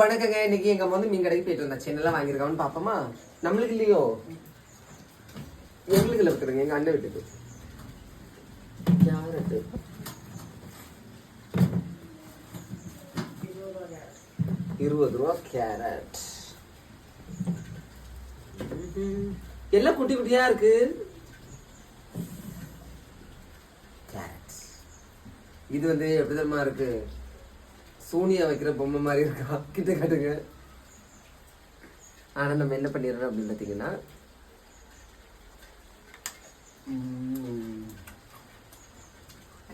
வணக்கங்க. இன்னைக்கு எங்க அம்மா வந்து மீன் கடைக்கு போயிட்டு இருந்தா சென்னைலாம் வாங்கியிருக்கான்னு பாப்போமா? நம்மளுக்கு இல்லையோ? எங்களுக்கு இல்லை இருக்கிறங்க எங்க அண்ணன் வீட்டுக்கு. இருபது ரூபா கேரட். எல்லாம் குட்டி குட்டியா இருக்கு. கேரட். இது வந்து எப்படி தெரியுமா இருக்கு? சூனியா வைக்கிற பொம்மை மாதிரி இருக்கா? கிட்ட காட்டுங்க. ஆனா நம்ம என்ன பண்ணிடுறோம் அப்படின்னு பார்த்தீங்கன்னா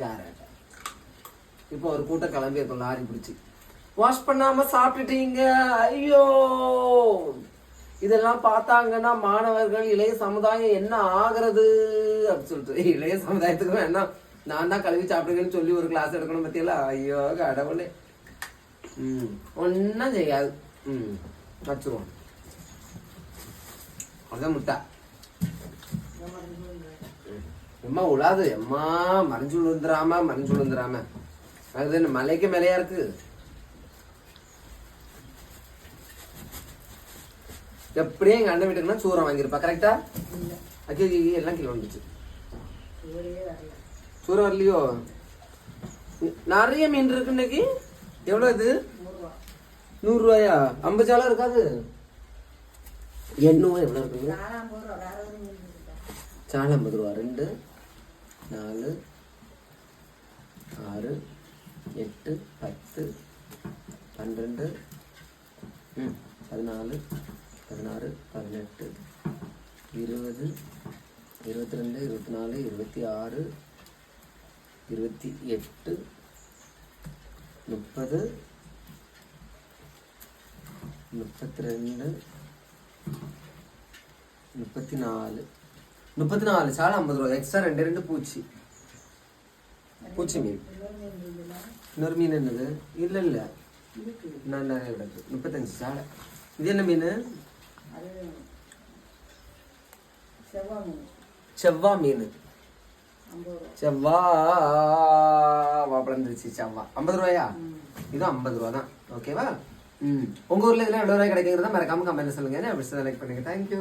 கேரட். இப்போ ஒரு கூட்டம் கிளம்பி இருக்கும் லாரி பிடிச்சி. வாஷ் பண்ணாம சாப்பிட்டுட்டீங்க. ஐயோ! இதெல்லாம் பார்த்தாங்கன்னா மாணவர்கள் இளைய சமுதாயம் என்ன ஆகுறது? அப்படின்னு சொல்லிட்டு. இளைய சமுதாயத்துக்கு வேணாம். நான் தான் கழுவி சாப்பிடுங்கன்னு சொல்லி ஒரு கிளாஸ் எடுக்கணும் பத்தியல ஐயோ கடவுளே. செய்யாது. ம் வச்சுருவோம் அதான் முட்டை. எம்மா உழாது எம்மா மறைஞ்சு விழுந்துராம மறைஞ்சு விழுந்துராம அது என்ன மலைக்கு மேலையா இருக்கு? எப்படியும் எங்க அண்ணன் வீட்டுக்குன்னா சூரம் வாங்கியிருப்பா கரெக்டா அக்கி எல்லாம் கிலோ வந்துச்சு சூரம் வரலையோ? நிறைய மீன் இருக்கு இன்னைக்கு. எவ்வளோ இது? நூறுரூவாயா? ஐம்பது சாலம் இருக்காது? எண்ணூறு எவ்வளோ இருக்குங்க சாலை ஐம்பது ரூபா. ரெண்டு நாலு ஆறு எட்டு பத்து பன்னிரெண்டு ம் பதினாலு பதினாறு பதினெட்டு இருபது இருபத்தி ரெண்டு இருபத்தி நாலு இருபத்தி ஆறு இருபத்தி எட்டு முப்பது. முப்பத்தி ரெண்டு முப்பத்தி நாலு முப்பத்தி நாலு சாலை ஐம்பது ரூபா. எக்ஸ்ட்ரா ரெண்டு ரெண்டு பூச்சி. பூச்சி மீன். இன்னொரு மீன் என்னது? இல்லை இல்லை. நான் நிறைய கிடக்கு முப்பத்தஞ்சு சாலை. இது என்ன மீன்? செவ்வா மீன். செவ்வா வளர்ந்துருச்சு செவ்வா ஐம்பது ரூபாயா? இது ஐம்பது ரூபா தான். ஓகேவா ம். உங்க ஊர்ல இதெல்லாம் எவ்வளவு ரூபாய் கிடைக்குங்கிறத மறக்காம கமெண்ட் சொல்லுங்க. அப்படி லைக் பண்ணுங்க தேங்க்யூ